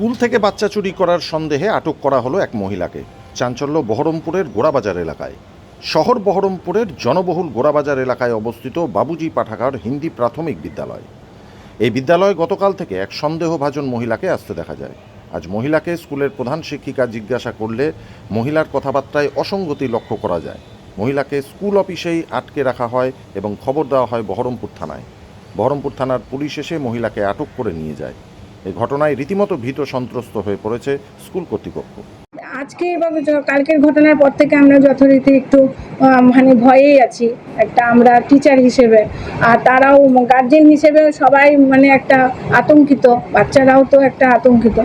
School থেকে বাচ্চা চুরি করার সন্দেহে আটক করা হলো এক মহিলাকে। চাঞ্চল্য বহরমপুরের গোড়াবাজার এলাকায়। শহর বহরমপুরের জনবহুল গোড়াবাজার এলাকায় অবস্থিত বাবুজি পাঠাগার হিন্দি প্রাথমিক বিদ্যালয়। এই বিদ্যালয়ে গতকাল থেকে এক সন্দেহভাজন মহিলাকে আসতে দেখা যায়। আজ মহিলাকে স্কুলের প্রধান শিক্ষিকা জিজ্ঞাসা করলে মহিলার কথাবার্তায় অসঙ্গতি লক্ষ্য করা যায়। মহিলাকে স্কুল অফিসেই আটকে রাখা হয় এবং খবর দেওয়া হয় বহরমপুর থানায়। বহরমপুর থানার পুলিশ এসে মহিলাকে আটক করে নিয়ে যায়। এই ঘটনায় রীতিমতো ভীত সন্ত্রস্ত হয়ে পড়েছে স্কুল কর্তৃপক্ষ। আজকে বা য- কালকের ঘটনার পর থেকে আমরা যথারীতি একটু মানে ভয়েই আছি। একটা আমরা টিচার হিসেবে, আর তারাও গার্জেন হিসেবে সবাই মানে একটা আতঙ্কিত, বাচ্চারাও তো একটা আতঙ্কিত।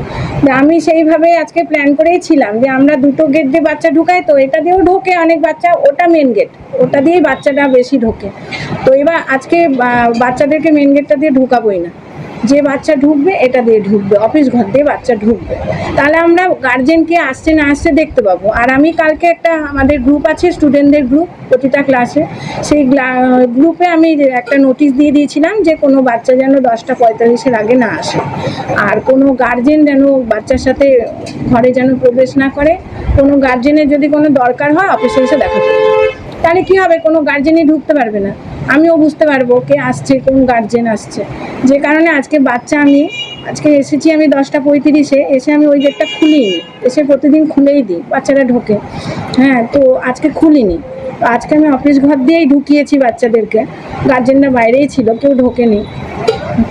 আমি সেইভাবে আজকে প্ল্যান করেই ছিলাম যে আমরা দুটো গেট দিয়ে বাচ্চা ঢুকাই তো, এটা দিয়েও ঢোকে অনেক বাচ্চা, ওটা মেন গেট ওটা দিয়েই বাচ্চাটা বেশি ঢোকে। তো এবার আজকে বাচ্চাদেরকে মেন গেটটা দিয়ে ঢুকাবোই না। যে বাচ্চা ঢুকবে, এটা দিয়ে ঢুকবে অফিস ঘর দিয়ে বাচ্চা ঢুকবে। তাহলে আমরা গার্জেনকে আসছে না আসছে দেখতে পাবো। আর আমি কালকে একটা আমাদের গ্রুপ আছে স্টুডেন্টদের গ্রুপ প্রতিটা ক্লাসে সেই গ্রুপে আমি একটা নোটিশ দিয়ে দিয়েছিলাম যে কোনো বাচ্চা যেন দশটা পঁয়তাল্লিশের আগে না আসে। আর কোনো গার্জেন যেন বাচ্চার সাথে ঘরে যেন প্রবেশ না করে। কোনো গার্জেনের যদি কোনো দরকার হয় অফিসে এসে দেখা তাহলে কি হবে? কোনো গার্জেনই ঢুকতে পারবে না। আমিও বুঝতে পারব কে আসছে, কোন গার্জেন আসছে। যে কারণে আজকে বাচ্চা আমি, আজকে এসেছি আমি দশটা পঁয়ত্রিশে, এসে আমি ওই গেটটা খুলিনি। এসে প্রতিদিন খুলেই দিই, বাচ্চারা ঢোকে। হ্যাঁ তো আজকে খুলিনি। আজকে আমি অফিস ঘর দিয়েই ঢুকিয়েছি বাচ্চাদেরকে। গার্জেনরা বাইরেই ছিল, কেউ ঢোকেনি।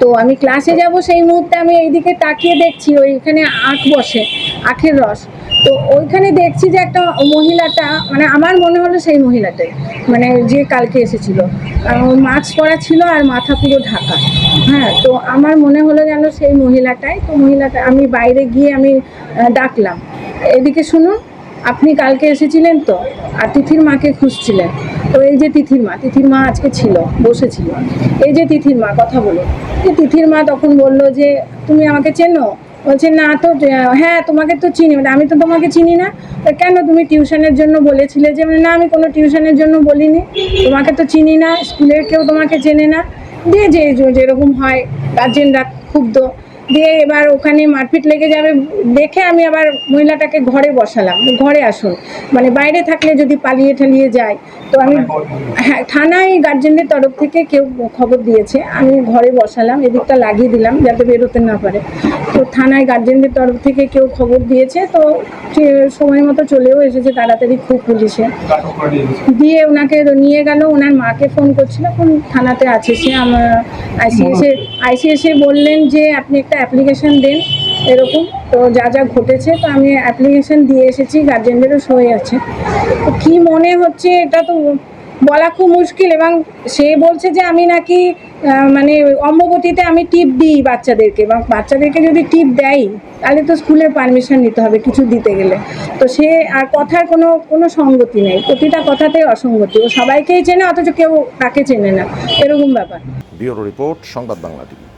তো আমি ক্লাসে যাব সেই মুহূর্তে আমি এইদিকে তাকিয়ে দেখছি, ওইখানে আখ বসে, আখের রস। তো ওইখানে দেখছি যে একটা মহিলাটা মানে আমার মনে হলো সেই মহিলাটাই মানে যে কালকে এসেছিল। মাস্ক পরা ছিল আর মাথা পুরো ঢাকা। হ্যাঁ তো আমার মনে হলো যেন সেই মহিলাটাই, তো মহিলাটা, আমি বাইরে গিয়ে আমি ডাকলাম। এদিকে শুনুন, আপনি কালকে এসেছিলেন তো, আর তিথির মাকে খুঁজছিলেন। তো এই যে তিথির মা তিথির মা আজকে ছিল, বসেছিল। এই যে তিথির মা, কথা বলো তিথির মা তখন বলল যে, তুমি আমাকে চেনো? বলছে, না তো হ্যাঁ তোমাকে তো চিনি মানে আমি তো তোমাকে চিনি না। কেন তুমি টিউশনের জন্য বলেছিলে যে মানে না, আমি কোনো টিউশনের জন্য বলিনি। তোমাকে তো চিনি না, স্কুলের কেউ তোমাকে চেনে না। দিয়ে যে- যেরকম হয় গার্জেনরা ক্ষুব্ধ। দিয়ে এবার ওখানে মারপিট লেগে যাবে। দেখে আমি আবার মহিলাটাকে ঘরে বসালাম। ঘরে আসুন। মানে বাইরে থাকলে যদি পালিয়ে ঠালিয়ে যায় তো আমি হ্যাঁ থানায় গার্জেনদের তরফ থেকে কেউ খবর দিয়েছে। আমি ঘরে বসালাম এদিকটা লাগিয়ে দিলাম যাতে বেরোতে না পারে। তো থানায় গার্জেনদের তরফ থেকে কেউ খবর দিয়েছে তো সময় মতো চলেও এসেছে তাড়াতাড়ি খুব পুলিশে। দিয়ে ওনাকে নিয়ে গেল ওনার মাকে ফোন করছিল কোন থানাতে আছে সে। আমার আইসিএসে আইসিএসে বললেন যে আপনি একটা অ্যাপ্লিকেশন দেন এরকম। তো যা যা ঘটেছে, তো আমি অ্যাপ্লিকেশন দিয়ে এসেছি গার্জেনদেরও সই আছে। তো কী মনে হচ্ছে, এটা তো বলা খুব মুশকিল এবং সে বলছে যে আমি নাকি মানে অম্বগতিতে আমি টিপ দিই বাচ্চাদেরকে এবং বাচ্চাদেরকে যদি টিপ দেয় তাহলে তো স্কুলের পারমিশন নিতে হবে কিছু দিতে গেলে। তো সে আর কথার কোনো কোনো সঙ্গতি নেই। প্রতিটা কথাতেই অসঙ্গতি। ও সবাইকেই চেনে, অথচ কেউ তাকে চেনে না। এরকম ব্যাপার। রিপোর্ট, সংবাদ বাংলা টিভি।